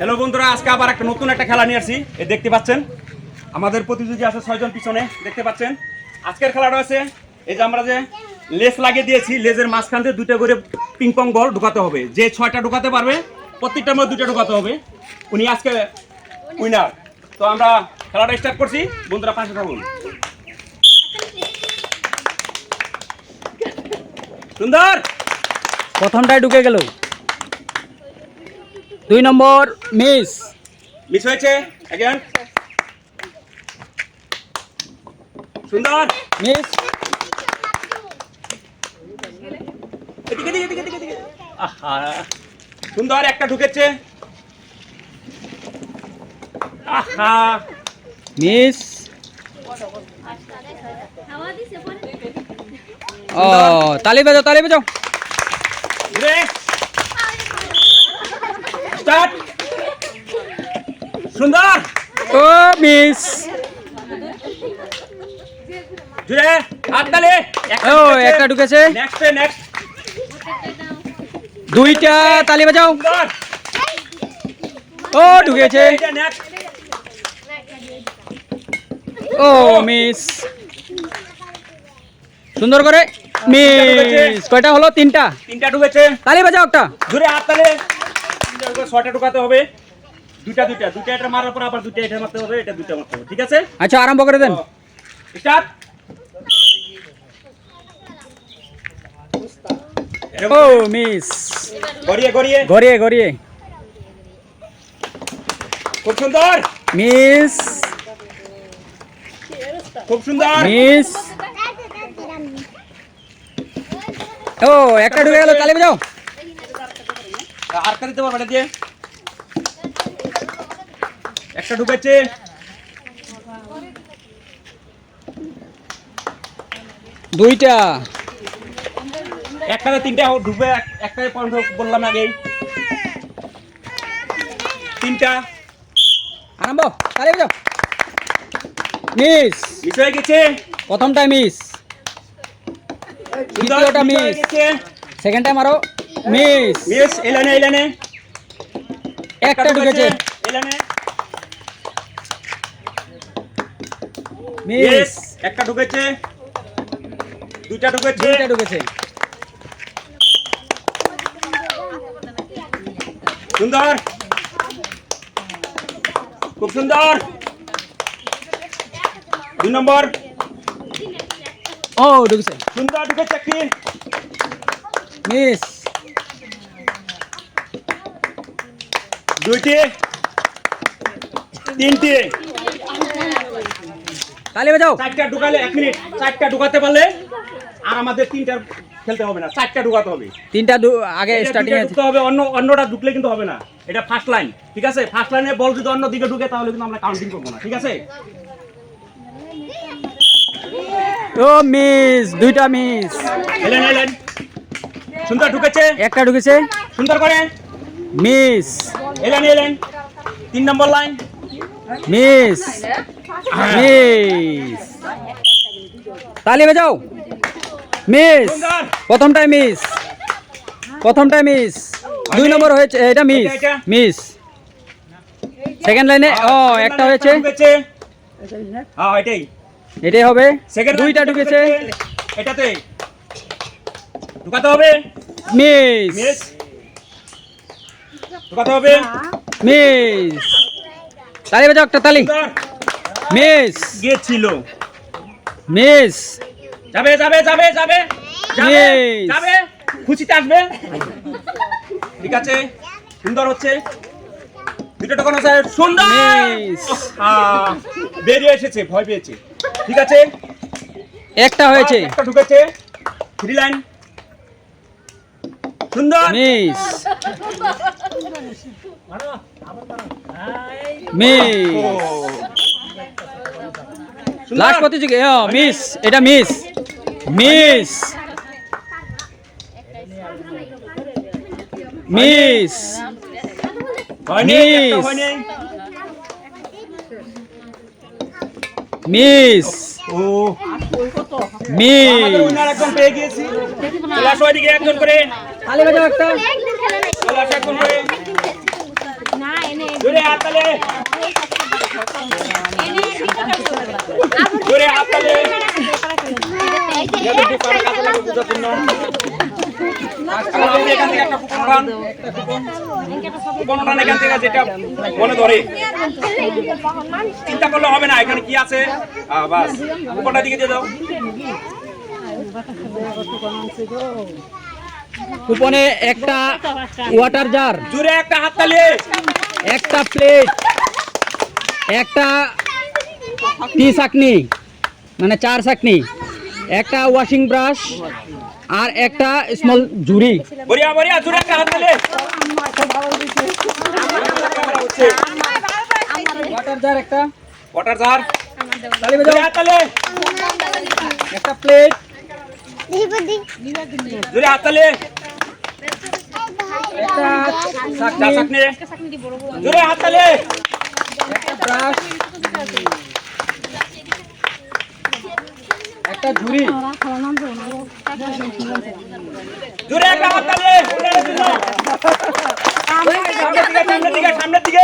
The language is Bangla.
হ্যালো বন্ধুরা, আজকে আবার একটা নতুন একটা খেলা নিয়ে আসছি। এই দেখতে পাচ্ছেন, আমাদের প্রতিযোগী আছে ছয়জন পিছনে, দেখতে পাচ্ছেন। আজকের খেলাটা আছে এই যে আমরা যে লেস লাগিয়ে দিয়েছি, লেজের মাঝখান দিয়ে দুটো করে পিং পং বল ঢুকাতে হবে। যে ছয়টা ঢুকাতে পারবে প্রত্যেকটা মধ্যে দুটো ঢুকাতে হবে। উনি আজকে উইনার তো আমরা খেলাটা স্টার্ট করছি। বন্ধুরা, পাশে থাকুন। সুন্দর! প্রথমটাই ঢুকে গেল। দুই নম্বর মিস। মিস হয়েছে? সুন্দর। মিস। এদিকে এদিকে এদিকে এদিকে এদিকে। আহা। সুন্দর একটা ঢুকেছে। আহা। মিস। ও তালি বাজাও তালি বাজাও ঘুরে স্টার্ট সুন্দর মিস। জুড়ে হাত ও একটা ঢুকেছে। নেক্সট নেক্সট দুইটা তালি বাজাও। ও ঢুকেছে। ও মিস। সুন্দর করে। মিস কয়টা হলো? তিনটা। তিনটা ঢুকেছে। তালি বাজাও একটা। জুড়ে হাত তালে ঢুকাতে হবে। দুইটা দুইটা। দুইটা এটা মারার পর আবার দুইটা এটা মারতে হবে এটা দুইটা মারতে হবে ঠিক আছে? আচ্ছা আরম্ভ করে দেন। স্টার্ট ও মিস গড়িয়ে গড়িয়ে। গড়িয়ে গড়িয়ে। খুব সুন্দর। মিস খুব সুন্দর। মিস ও একটা ঢুকে গেল তালি বাজাও। আর কা দিতে পারবে দিয়ে। একটা ঢুকেছে। দুইটা। একটাতে তিনটা ঢুকবে এক- একটাতে পয়েন্ট বললাম আগে তিনটা। আরম্ভ তালি বাজাও মিস। মিস হয়ে গেছে। প্রথমটাই মিস। দ্বিতীয়টা মিস সেকেন্ড টাইম আরও মিস। মিস এলানে এলানে। একটা ঢুকেছে। এলানে। মিস একটা ঢুকেছে। দুইটা ঢুকেছে। দুইটা ঢুকেছে। সুন্দর। খুব সুন্দর। দুই নম্বর। ও ঢুকেছে। সুন্দর ঢুকেছে একটি। মিস দুইটি। তিনটি। তালি বাজাও। চারটা ঢুকালে এক মিনিট। চারটা ঢুকাতে পারলে আর আমাদের তিনটা খেলতে হবে না চারটা ঢুকাতে হবে। তিনটা আগে স্টার্টিং ঢুকতে হবে অন্য অন্যটা ঢুকলে কিন্তু হবে না। এটা ফার্স্ট লাইন ঠিক আছে? ফার্স্ট লাইনে বল যদি অন্য দিকে ঢুকে তাহলে কিন্তু আমরা কাউন্টিং করব না ঠিক আছে? ও মিস দুইটা মিস এলেন এলেন সুন্দর ঢুকেছে? একটা ঢুকেছে। সুন্দর করে। মিস এলেন এলেন তিন নম্বর লাইন মিস। মিস। তালি বাজাও। মিস। প্রথমটাই মিস। প্রথমটাই মিস। দুই নম্বর হয়েছে এটা মিস। মিস। সেকেন্ড লাইনে ও একটা হয়েছে। হ্যাঁ এটাই। এটাই হবে। দুইটা ঢুকেছে। এটাতে। ঢুকাতে হবে। মিস। মিস। ঢুকাতে হবে। মিস। তালি বাজাও একটা তালি। মিস। গিয়েছিল মিস। যাবে যাবে যাবে যাবে যাবে. যাবে খুশিতে আসবে। ঠিক আছে সুন্দর হচ্ছে। দুটো টোকন আছে সুন্দর। বেরিয়ে এসেছে ভয় পেয়েছে। ঠিক আছে। একটা হয়েছে। একটা ঢুকেছে থ্রি লাইন সুন্দর। মিস। মিস। লাস্ট প্রতিযোগী মিস এটা মিস মিস মিস মিস ও মিস পেয়ে গিয়েছি একজন করে একটা চলে আসো একজন করে না এনে জোরে হাততালি। জোরে হাততালি। মনে ধরে। চিন্তা করলে হবে না এখানে কি আছে? বাস। কুপনটা দিকে দিয়ে দাও। কুপনে একটা ওয়াটার জার জোরে একটা হাততালি। একটা প্লেট একটা টি চাকনি মানে চার চাকনি একটা ওয়াশিং ব্রাশ আর একটা স্মল ঝুড়ি। বড়িয়া বড়িয়া জোরে একটা হাততালি হচ্ছে ওয়াটার জার একটা। ওয়াটার জার তালি জোরে বাজাও। হাততালি একটা প্লেট জোরে হাততালি একটা চাকনি জোরে ব্রাশ একটা ঝুড়ি। জোরে একটা উন্নয়নের জন্য। সামনের দিকে সামনের দিকে। সামনের দিকে।